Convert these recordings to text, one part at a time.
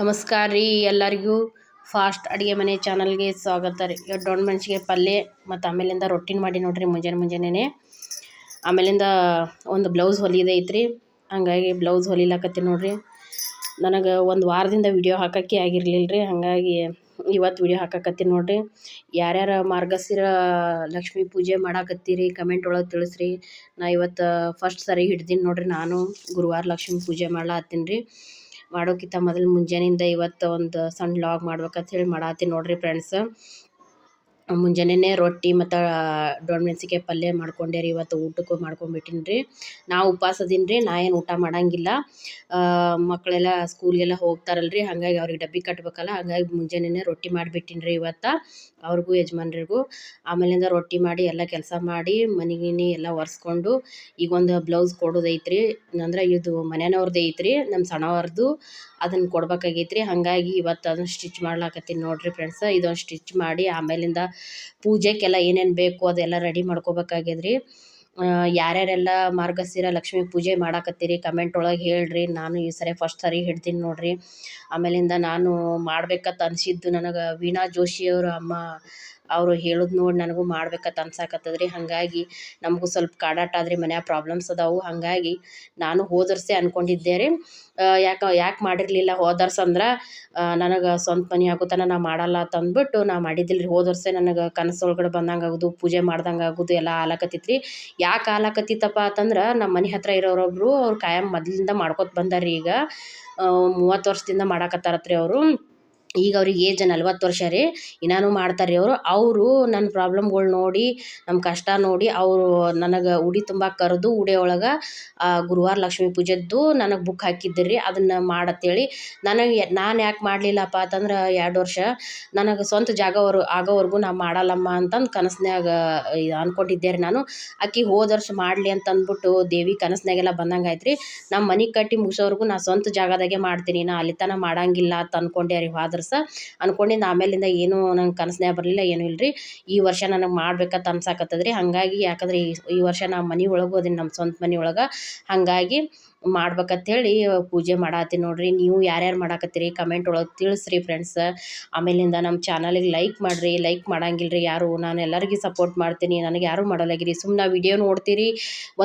ನಮಸ್ಕಾರ ರೀ ಎಲ್ಲರಿಗೂ. ಫಾಸ್ಟ್ ಅಡುಗೆ ಮನೆ ಚಾನಲ್ಗೆ ಸ್ವಾಗತ ರೀ. ದೊಣ್ಣೆ ಮೆಣಸಿಗೆ ಪಲ್ಯ ಮತ್ತು ಆಮೇಲಿಂದ ರೊಟ್ಟಿನ ಮಾಡಿ ನೋಡಿರಿ ಮುಂಜಾನೆ ಮುಂಜಾನೆ ಆಮೇಲಿಂದ ಒಂದು ಬ್ಲೌಸ್ ಹೊಲಿದೈತ್ರಿ ಹಾಗಾಗಿ ಬ್ಲೌಸ್ ಹೊಲಿಲಾಕತ್ತೀನಿ ನೋಡಿರಿ. ನನಗೆ ಒಂದು ವಾರದಿಂದ ವಿಡಿಯೋ ಹಾಕೋಕ್ಕೆ ಆಗಿರಲಿಲ್ಲ ರೀ. ಹಾಗಾಗಿ ಇವತ್ತು ವಿಡಿಯೋ ಹಾಕಕತ್ತೀನಿ ನೋಡಿರಿ. ಯಾರ್ಯಾರು ಮಾರ್ಗಸಿರ ಲಕ್ಷ್ಮೀ ಪೂಜೆ ಮಾಡಾಕತ್ತೀರಿ ಕಮೆಂಟ್ ಒಳಗೆ ತಿಳಿಸ್ರಿ. ನಾ ಇವತ್ತು ಫಸ್ಟ್ ಸರಿ ಹಿಡ್ದೀನಿ ನೋಡಿರಿ ನಾನು. ಗುರುವಾರ ಲಕ್ಷ್ಮೀ ಪೂಜೆ ಮಾಡ್ಲಾತ್ತೀನಿ ರೀ. ಮಾಡೋಕ್ಕಿಂತ ಮೊದಲು ಮುಂಜಾನೆಯಿಂದ ಇವತ್ತು ಒಂದು ಸಣ್ಣ ಲಾಗ್ ಮಾಡ್ಬೇಕಂತ ಹೇಳಿ ಮಾಡಾತ್ತೀನಿ ನೋಡಿರಿ ಫ್ರೆಂಡ್ಸ್ ಮುಂಜಾನೆನೇ ರೊಟ್ಟಿ ಮತ್ತು ಡೊಣ್ಣ ಮೆಣಸಿನ್ಕಾಯಿ ಪಲ್ಯ ಮಾಡ್ಕೊಂಡೆ ರೀ. ಇವತ್ತು ಊಟಕ್ಕೂ ಮಾಡ್ಕೊಂಬಿಟ್ಟಿನಿ ರೀ. ನಾ ಉಪವಾಸ ಅದೀನಿ ರೀ, ನಾ ಏನು ಊಟ ಮಾಡಂಗಿಲ್ಲ. ಮಕ್ಕಳೆಲ್ಲ ಸ್ಕೂಲ್ಗೆಲ್ಲ ಹೋಗ್ತಾರಲ್ಲ ರೀ, ಹಾಗಾಗಿ ಅವ್ರಿಗೆ ಡಬ್ಬಿ ಕಟ್ಟಬೇಕಲ್ಲ ಹಾಗಾಗಿ ಮುಂಜಾನೆನೇ ರೊಟ್ಟಿ ಮಾಡಿಬಿಟ್ಟಿನಿ ರೀ ಇವತ್ತು, ಅವ್ರಿಗೂ ಯಜಮಾನ್ರಿಗೂ. ಆಮೇಲಿಂದ ರೊಟ್ಟಿ ಮಾಡಿ ಎಲ್ಲ ಕೆಲಸ ಮಾಡಿ, ಮನೆ ಗಿನಿ ಎಲ್ಲ ಒರೆಸ್ಕೊಂಡು ಈಗ ಒಂದು ಬ್ಲೌಸ್ ಕೊಡೋದೈತ್ರಿ. ಅಂದ್ರೆ ಇದು ಮನೆಯವ್ರದ್ದು ಐತ್ರಿ ನಮ್ಮ ಸಣ್ಣವ್ರದ್ದು ಅದನ್ನು ಕೊಡ್ಬೇಕಾಗೈತ್ರಿ. ಹಾಗಾಗಿ ಇವತ್ತು ಅದನ್ನು ಸ್ಟಿಚ್ ಮಾಡ್ಲಾಕತ್ತೀನಿ ನೋಡಿರಿ ಫ್ರೆಂಡ್ಸ್. ಇದೊಂದು ಸ್ಟಿಚ್ ಮಾಡಿ ಆಮೇಲಿಂದ ಪೂಜೆಗೆಲ್ಲ ಏನೇನು ಬೇಕು ಅದೆಲ್ಲ ರೆಡಿ ಮಾಡ್ಕೋಬೇಕಾಗ್ಯದ್ರಿ ಯಾರ್ಯಾರೆಲ್ಲ ಮಾರ್ಗಶಿರ ಲಕ್ಷ್ಮೀ ಪೂಜೆ ಮಾಡಾಕತ್ತೀರಿ ಕಮೆಂಟ್ ಒಳಗೆ ಹೇಳ್ರಿ. ನಾನು ಈ ಸರಿ ಫಸ್ಟ್ ಸರಿ ಹಿಡ್ತೀನಿ ನೋಡ್ರಿ. ಆಮೇಲಿಂದ ನಾನು ಮಾಡ್ಬೇಕಂತ ಅನಿಸಿದ್ದು ನನಗೆ ವೀಣಾ ಜೋಶಿಯವ್ರ ಅಮ್ಮ ಅವರು ಹೇಳೋದು ನೋಡಿ ನನಗೂ ಮಾಡ್ಬೇಕಂತ ಅನ್ಸಾಕತ್ತದ ರೀ ಹಾಗಾಗಿ ನಮಗೂ ಸ್ವಲ್ಪ ಕಾಡಾಟ ಆದ್ರಿ ಮನ್ಯಾಗ ಪ್ರಾಬ್ಲಮ್ಸ್ ಅದಾವು. ಹಾಗಾಗಿ ನಾನು ಹೋದರ್ಸೆ ಅನ್ಕೊಂಡಿದ್ದೆ ರೀ. ಯಾಕೆ ಯಾಕೆ ಮಾಡಿರಲಿಲ್ಲ? ಹೋದರ್ಸ ಅಂದ್ರೆ ನನಗೆ ಸ್ವಂತ ಮನೆ ಆಗುತ್ತಾನ ನಾ ಮಾಡಲ್ಲ ಅಂತ ಅಂದ್ಬಿಟ್ಟು ನಾ ಮಾಡಿದ್ದಿಲ್ಲ ರೀ ಹೋದರ್ಸೆ ನನಗೆ ಕನಸೊಳಗಡೆ ಬಂದಂಗೆ ಆಗೋದು, ಪೂಜೆ ಮಾಡ್ದಂಗೆ ಆಗೋದು ಎಲ್ಲ ಆಲಕತ್ತಿತ್ತು ರೀ ಯಾಕೆ ಆಲಕತ್ತಿತ್ತಪ್ಪ ಅಂತಂದ್ರೆ ನಮ್ಮ ಮನೆ ಹತ್ತಿರ ಇರೋರೊಬ್ಬರು ಅವ್ರು ಕಾಯಂ ಮೊದಲಿಂದ ಮಾಡ್ಕೊತ ಬಂದಾರ ರೀ ಈಗ ಮೂವತ್ತು ವರ್ಷದಿಂದ ಮಾಡಾಕತ್ತಾರತ್ರಿ ಅವರು. ಈಗ ಅವ್ರಿಗೆ ಏಜ್ ನಲ್ವತ್ತು ವರ್ಷ ರೀ ಇನ್ನಾನು ಮಾಡ್ತಾರೆ ರೀ ಅವರು ಅವರು ನನ್ನ ಪ್ರಾಬ್ಲಮ್ಗಳು ನೋಡಿ ನಮ್ಮ ಕಷ್ಟ ನೋಡಿ, ಅವರು ನನಗೆ ಉಡಿ ತುಂಬ ಕರೆದು, ಉಡಿ ಒಳಗೆ ಗುರುವಾರ ಲಕ್ಷ್ಮಿ ಪೂಜೆದ್ದು ನನಗೆ ಬುಕ್ ಹಾಕಿದ್ದರು ರೀ ಅದನ್ನು ಮಾಡತ್ತೇಳಿ. ನನಗೆ ನಾನು ಯಾಕೆ ಮಾಡಲಿಲ್ಲಪ್ಪ ಅಂತಂದ್ರೆ ಎರಡು ವರ್ಷ. ನನಗೆ ಸ್ವಂತ ಜಾಗವರು ಆಗೋವರೆಗೂ ನಾ ಮಾಡಲ್ಲಮ್ಮ ಅಂತಂದು ಕನಸ್ನ್ಯಾಗ ಅಂದ್ಕೊಂಡಿದ್ದೆ ರೀ ನಾನು. ಆಕೆ ಹೋದ ವರ್ಷ ಮಾಡಲಿ ಅಂತ ಅಂದ್ಬಿಟ್ಟು ದೇವಿ ಕನಸಿನಾಗೆಲ್ಲ ಬಂದಂಗೆ ಆಯ್ತು ರೀ ನಮ್ಮ ಮನೆ ಕಟ್ಟಿ ಮುಗಿಸೋವರೆಗೂ ನಾ ಸ್ವಂತ ಜಾಗದಾಗೆ ಮಾಡ್ತೀನಿ. ನಾ ಅಲ್ಲಿ ತನಕ ಮಾಡಂಗಿಲ್ಲ ಅಂತ ಅಂದ್ಕೊಂಡೆ ರೀ ಹೋದ ವರ್ಷ ಅನ್ಕೊಂಡಿದ್ದು ಆಮೇಲಿಂದ ಏನೂ ನಂಗೆ ಕನಸ್ನ್ಯಾಗ ಬರಲಿಲ್ಲ, ಏನೂ ಇಲ್ಲ ರೀ ಈ ವರ್ಷ ನನಗೆ ಮಾಡ್ಬೇಕಂತ ಅನ್ಸಾಕತ್ತದ್ರಿ. ಹಾಗಾಗಿ ಯಾಕಂದ್ರೆ ಈ ವರ್ಷ ನಾ ಮನೆ ಒಳಗೂ ನಮ್ಮ ಸ್ವಂತ ಮನೆ ಒಳಗೆ ಹಾಗಾಗಿ ಮಾಡ್ಬೇಕಂತೇಳಿ ಪೂಜೆ ಮಾಡತ್ತೀನಿ ನೋಡಿರಿ. ನೀವು ಯಾರ್ಯಾರು ಮಾಡಾಕತ್ತೀರಿ ಕಮೆಂಟ್ ಒಳಗೆ ತಿಳಿಸ್ರಿ ಫ್ರೆಂಡ್ಸ್ ಆಮೇಲಿಂದ ನಮ್ಮ ಚಾನಲಿಗೆ ಲೈಕ್ ಮಾಡಿರಿ. ಲೈಕ್ ಮಾಡಂಗಿಲ್ಲ ಯಾರು. ನಾನು ಎಲ್ಲರಿಗೂ ಸಪೋರ್ಟ್ ಮಾಡ್ತೀನಿ. ನನಗೆ ಯಾರೂ ಮಾಡಲಾಗಿರಿ. ಸುಮ್ಮನೆ ವಿಡಿಯೋ ನೋಡ್ತೀರಿ.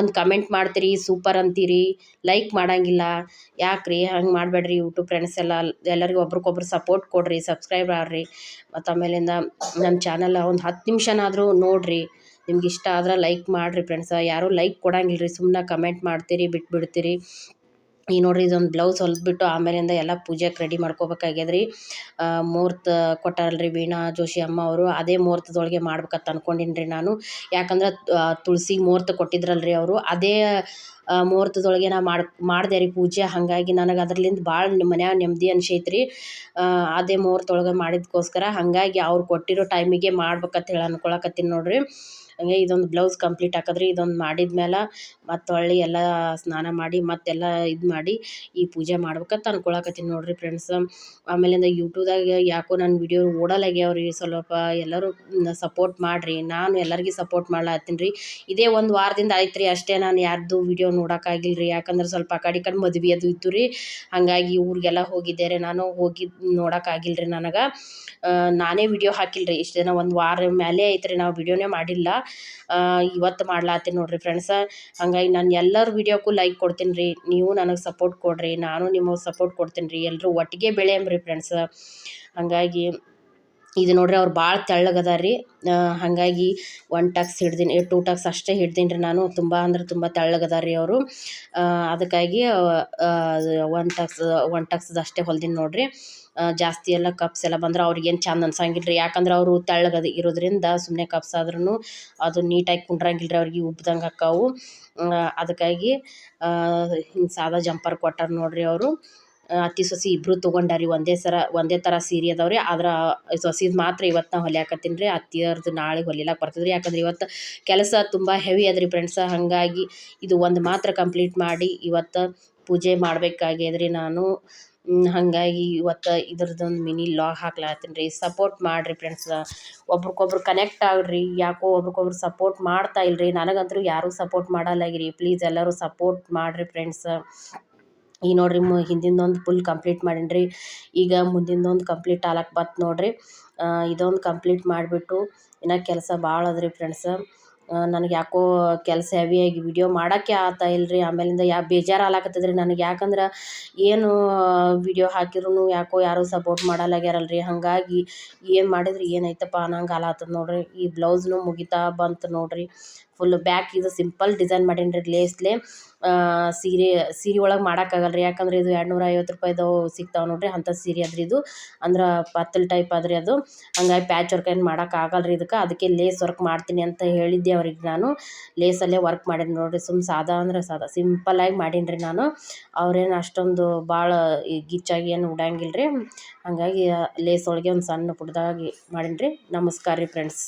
ಒಂದು ಕಮೆಂಟ್ ಮಾಡ್ತೀರಿ. ಸೂಪರ್ ಅಂತೀರಿ. ಲೈಕ್ ಮಾಡಂಗಿಲ್ಲ. ಯಾಕೆ ರೀ ಹಂಗೆ ಮಾಡಬೇಡ್ರಿ ಯೂಟ್ಯೂಬ್ ಫ್ರೆಂಡ್ಸ್ ಎಲ್ಲ. ಎಲ್ಲರಿಗೂ ಒಬ್ರಿಗೊಬ್ರು ಸಪೋರ್ಟ್ ಕೊಡಿರಿ ಸಬ್ಸ್ಕ್ರೈಬ್ ಆಗ್ರಿ ಮತ್ತು ಆಮೇಲಿಂದ ನಮ್ಮ ಚಾನಲ್ ಒಂದು ಹತ್ತು ನಿಮಿಷನಾದರೂ ನೋಡಿರಿ. ನಿಮ್ಗೆ ಇಷ್ಟ ಆದ್ರೆ ಲೈಕ್ ಮಾಡಿರಿ ಫ್ರೆಂಡ್ಸ ಯಾರೂ ಲೈಕ್ ಕೊಡಂಗಿಲ್ಲ ರೀ ಸುಮ್ಮನೆ ಕಮೆಂಟ್ ಮಾಡ್ತೀರಿ, ಬಿಟ್ಬಿಡ್ತೀರಿ. ಈ ನೋಡಿರಿ ಇದೊಂದು ಬ್ಲೌಸ್ ಹೊಲ್ದ್ಬಿಟ್ಟು ಆಮೇಲಿಂದ ಎಲ್ಲ ಪೂಜೆಗೆ ರೆಡಿ ಮಾಡ್ಕೋಬೇಕಾಗ್ಯದ ರೀ ಮುಹೂರ್ತ ಕೊಟ್ಟಾರಲ್ರಿ ವೀಣಾ, ಜೋಶಿ ಅಮ್ಮ ಅವರು. ಅದೇ ಮುಹೂರ್ತದೊಳಗೆ ಮಾಡ್ಬೇಕಂತ ಅನ್ಕೊಂಡಿನ್ರಿ ನಾನು. ಯಾಕಂದ್ರೆ ತುಳಸಿ ಮುಹೂರ್ತ ಕೊಟ್ಟಿದ್ರಲ್ರಿ ಅವರು. ಅದೇ ಮುಹೂರ್ತದೊಳಗೆ ನಾ ಮಾಡಿ, ಮಾಡಿದೆ ರೀ ಪೂಜೆ. ಹಾಗಾಗಿ ನನಗೆ ಅದರಲ್ಲಿಂದ ಭಾಳ ಮನ್ಯಾಗ ನೆಮ್ಮದಿ ಅನ್ಸೈತೆ ರೀ ಅದೇ ಮುಹೂರ್ತದೊಳಗೆ ಮಾಡಿದ್ಕೋಸ್ಕರ ಹಾಗಾಗಿ ಅವ್ರು ಕೊಟ್ಟಿರೋ ಟೈಮಿಗೆ ಮಾಡ್ಬೇಕಂತ ಹೇಳಿ ಅನ್ಕೊಳಕತ್ತೀನಿ ನೋಡಿರಿ. ಹಂಗೆ ಇದೊಂದು ಬ್ಲೌಸ್ ಕಂಪ್ಲೀಟ್ ಹಾಕಿದ್ರಿ ಇದೊಂದು ಮಾಡಿದ ಮೇಲೆ ಮತ್ತು ಹೊಳ್ಳಿ ಎಲ್ಲ ಸ್ನಾನ ಮಾಡಿ ಮತ್ತೆಲ್ಲ ಇದು ಮಾಡಿ ಈ ಪೂಜೆ ಮಾಡ್ಬೇಕಂತ ಅನ್ಕೊಳಕತ್ತೀನಿ ನೋಡಿರಿ ಫ್ರೆಂಡ್ಸ್ ಆಮೇಲಿಂದ ಯೂಟ್ಯೂಬ್ದಾಗ ಯಾಕೋ ನನ್ನ ವಿಡಿಯೋ ಓಡಲಾಗ್ಯಾವ್ರಿ. ಸ್ವಲ್ಪ ಎಲ್ಲರೂ ಸಪೋರ್ಟ್ ಮಾಡಿರಿ. ನಾನು ಎಲ್ಲರಿಗೂ ಸಪೋರ್ಟ್ ಮಾಡ್ಲಾತ್ತೀನಿ ರೀ ಇದೇ ಒಂದು ವಾರದಿಂದ ಆಯ್ತು ರೀ ಅಷ್ಟೇ ನಾನು ಯಾರ್ದು ವಿಡಿಯೋ ನೋಡೋಕ್ಕಾಗಿಲ್ಲ ರೀ ಯಾಕಂದ್ರೆ ಸ್ವಲ್ಪ ಆ ಕಡೆ ಈ ಕಡೆ ಮದುವೆ ಅದು ಇತ್ತು ರೀ. ಹಾಗಾಗಿ ಊರಿಗೆಲ್ಲ ಹೋಗಿದ್ದೆ ರೀ ನಾನು ಹೋಗಿ ನೋಡೋಕ್ಕಾಗಿಲ್ಲ ರೀ ನನಗೆ ನಾನೇ ವಿಡಿಯೋ ಹಾಕಿಲ್ಲ ರೀ ಇಷ್ಟು ದಿನ ಒಂದು ವಾರ ಮೇಲೆ ಐತ್ರಿ ನಾವು ವಿಡಿಯೋನೇ ಮಾಡಿಲ್ಲ. ಇವತ್ತು ಮಾಡ್ಲಾತ್ತೀನಿ ನೋಡ್ರಿ ಫ್ರೆಂಡ್ಸ ಹಂಗಾಗಿ ನಾನು ಎಲ್ಲರ ವೀಡಿಯೋಕ್ಕೂ ಲೈಕ್ ಕೊಡ್ತೀನಿ ರೀ ನೀವು ನನಗೆ ಸಪೋರ್ಟ್ ಕೊಡಿರಿ. ನಾನು ನಿಮಗೆ ಸಪೋರ್ಟ್ ಕೊಡ್ತೀನಿ ರೀ ಎಲ್ಲರೂ ಒಟ್ಟಿಗೆ ಬೆಳೆಯಂಬ್ರಿ ಫ್ರೆಂಡ್ಸ ಹಾಗಾಗಿ ಇದು ನೋಡ್ರಿ ಅವ್ರು ಭಾಳ ತೆಳ್ಳಗದಾರಿ ರೀ ಹಾಗಾಗಿ ಒನ್ ಟಕ್ಸ್ ಹಿಡ್ದೀನಿ ಟೂ ಟಕ್ಸ್ ಅಷ್ಟೇ ಹಿಡ್ದೀನಿ ರೀ ನಾನು. ತುಂಬ ಅಂದ್ರೆ ತುಂಬ ತೆಳ್ಳಗದಾರಿ ಅವರು. ಅದಕ್ಕಾಗಿ ಒನ್ ಟಕ್ಸ್ ಒನ್ ಟಕ್ಸ್ದು ಅಷ್ಟೇ ಹೊಲ್ದೀನಿ ನೋಡಿರಿ. ಜಾಸ್ತಿ ಎಲ್ಲ ಕಪ್ಸ್ ಎಲ್ಲ ಬಂದ್ರೆ ಅವ್ರಿಗೇನು ಚಂದ ಅನ್ಸಂಗಿಲ್ಲ ರೀ ಯಾಕಂದ್ರೆ ಅವರು ತೆಳ್ಳಗದ ಇರೋದ್ರಿಂದ ಸುಮ್ಮನೆ ಕಪ್ಸ್ ಆದ್ರೂ ಅದು ನೀಟಾಗಿ ಕುಂಡ್ರಂಗಿಲ್ಲ ರೀ ಅವ್ರಿಗೆ, ಉಬ್ದಂಗೆ ಆಕ್ಕಾವು ಅದಕ್ಕಾಗಿ ಹಿಂಗೆ ಸಾದಾ ಜಂಪರ್ ಕೊಟ್ಟಾರ ನೋಡ್ರಿ ಅವರು. ಅತ್ತೆ ಸೊಸಿ ಇಬ್ಬರು ತೊಗೊಂಡಾರಿ, ಒಂದೇ ಸರ, ಒಂದೇ ಥರ ಸೀರೆ ಅದಾವೆ ರೀ ಆದ್ರೆ ಸೊಸಿದು ಮಾತ್ರ ಇವತ್ತು ನಾ ಹೊಲಿಯಾಕತ್ತೀನಿ ರೀ. ಅತ್ತಿಯವ್ರದ್ದು ನಾಳೆ ಹೊಲಿಲಾಕ ಬರ್ತದೆ ರೀ ಯಾಕಂದ್ರೆ ಇವತ್ತು ಕೆಲಸ ತುಂಬ ಹೆವಿ ಅದ ರೀ ಫ್ರೆಂಡ್ಸ ಹಾಗಾಗಿ ಇದು ಒಂದು ಮಾತ್ರ ಕಂಪ್ಲೀಟ್ ಮಾಡಿ ಇವತ್ತು ಪೂಜೆ ಮಾಡಬೇಕಾಗ್ಯದ ರೀ ನಾನು ಹಾಗಾಗಿ ಇವತ್ತು ಇದ್ರದ್ದೊಂದು ಮಿನಿ ಲಾಗ್ ಹಾಕ್ಲಾತ್ತೀನಿ ರೀ. ಸಪೋರ್ಟ್ ಮಾಡಿರಿ ಫ್ರೆಂಡ್ಸ್ ಒಬ್ರಿಗೊಬ್ರು ಕನೆಕ್ಟ್ ಆಗ್ರಿ. ಯಾಕೋ ಒಬ್ರಿಗೊಬ್ರು ಸಪೋರ್ಟ್ ಮಾಡ್ತಾ ಇಲ್ರಿ. ನನಗಂತೂ ಯಾರೂ ಸಪೋರ್ಟ್ ಮಾಡಲ್ಲಾಗಿರಿ ಪ್ಲೀಸ್ ಎಲ್ಲರೂ ಸಪೋರ್ಟ್ ಮಾಡಿರಿ ಫ್ರೆಂಡ್ಸ್ ಈಗ ನೋಡಿರಿ ಮು ಹಿಂದಿಂದೊಂದು ಫುಲ್ ಕಂಪ್ಲೀಟ್ ಮಾಡೀನಿ ರೀ ಈಗ ಮುಂದಿಂದೊಂದು ಕಂಪ್ಲೀಟ್ ಆಲಕ್ಕೆ ಬತ್ತು ನೋಡಿರಿ. ಇದೊಂದು ಕಂಪ್ಲೀಟ್ ಮಾಡಿಬಿಟ್ಟು ಇನ್ನು ಕೆಲಸ ಭಾಳ ಅದ ರೀ ಫ್ರೆಂಡ್ಸ ನನಗೆ ಯಾಕೋ ಕೆಲಸ ಹೆವಿಯಾಗಿ ವಿಡಿಯೋ ಮಾಡೋಕ್ಕೆ ಆಗ್ತಾ ಇಲ್ಲ ರೀ ಆಮೇಲಿಂದ ಯಾ ಬೇಜಾರು ಆಗ್ಲಕತ್ತದ ರೀ ನನಗೆ. ಯಾಕಂದ್ರೆ ಏನು ವಿಡಿಯೋ ಹಾಕಿದ್ರೂ ಯಾಕೋ ಯಾರೂ ಸಪೋರ್ಟ್ ಮಾಡಲ್ಲಾಗ್ಯಾರಲ್ಲ ರೀ ಹಾಗಾಗಿ ಏನು ಮಾಡಿದ್ರೆ? ಏನೈತಪ್ಪ ಅನ್ನಂಗೆ ಆಗ್ಲತ್ತದ ನೋಡಿರಿ. ಈ ಬ್ಲೌಸ್ನು ಮುಗಿತಾ ಬಂತು ನೋಡಿರಿ. ಫುಲ್ ಬ್ಯಾಕ್ ಇದು ಸಿಂಪಲ್ ಡಿಸೈನ್ ಮಾಡೀನಿ ರೀ ಲೇಸ್ಲೆ ಸೀರೆ ಸೀರೆ ಒಳಗೆ ಮಾಡೋಕ್ಕಾಗಲ್ಲ ರೀ ಯಾಕಂದ್ರೆ ಇದು ಎರಡು ನೂರ ಐವತ್ತು ರೂಪಾಯಿದು ಸಿಗ್ತಾವೆ ನೋಡಿರಿ ಅಂಥ ಸೀರೆ ಅದ್ರಿ ಇದು. ಅಂದ್ರೆ ಪತ್ತಲ್ ಟೈಪ್ ಅದ್ರಿ ಅದು. ಹಂಗಾಗಿ ಪ್ಯಾಚ್ ವರ್ಕ್ ಏನು ಮಾಡೋಕ್ಕಾಗಲ್ಲ ರೀ ಇದಕ್ಕೆ. ಅದಕ್ಕೆ ಲೇಸ್ ವರ್ಕ್ ಮಾಡ್ತೀನಿ ಅಂತ ಹೇಳಿದ್ದೆ ಅವ್ರಿಗೆ ನಾನು. ಲೇಸಲ್ಲೇ ವರ್ಕ್ ಮಾಡೀನಿ ನೋಡಿರಿ. ಸುಮ್ಮ ಸಾದಾ ಅಂದ್ರೆ ಸಾದಾ. ಸಿಂಪಲ್ಲಾಗಿ ಮಾಡೀನಿ ರೀ ನಾನು. ಅವ್ರೇನು ಅಷ್ಟೊಂದು ಭಾಳ ಗಿಚ್ಚಾಗಿ ಏನು ಉಡಂಗಿಲ್ಲ ರೀ ಹಾಗಾಗಿ ಲೇಸ್ ಒಳಗೆ ಒಂದು ಸಣ್ಣ ಪುಟ್ಟದಾಗಿ ಮಾಡೀನಿ ರೀ ನಮಸ್ಕಾರ ರೀ ಫ್ರೆಂಡ್ಸ್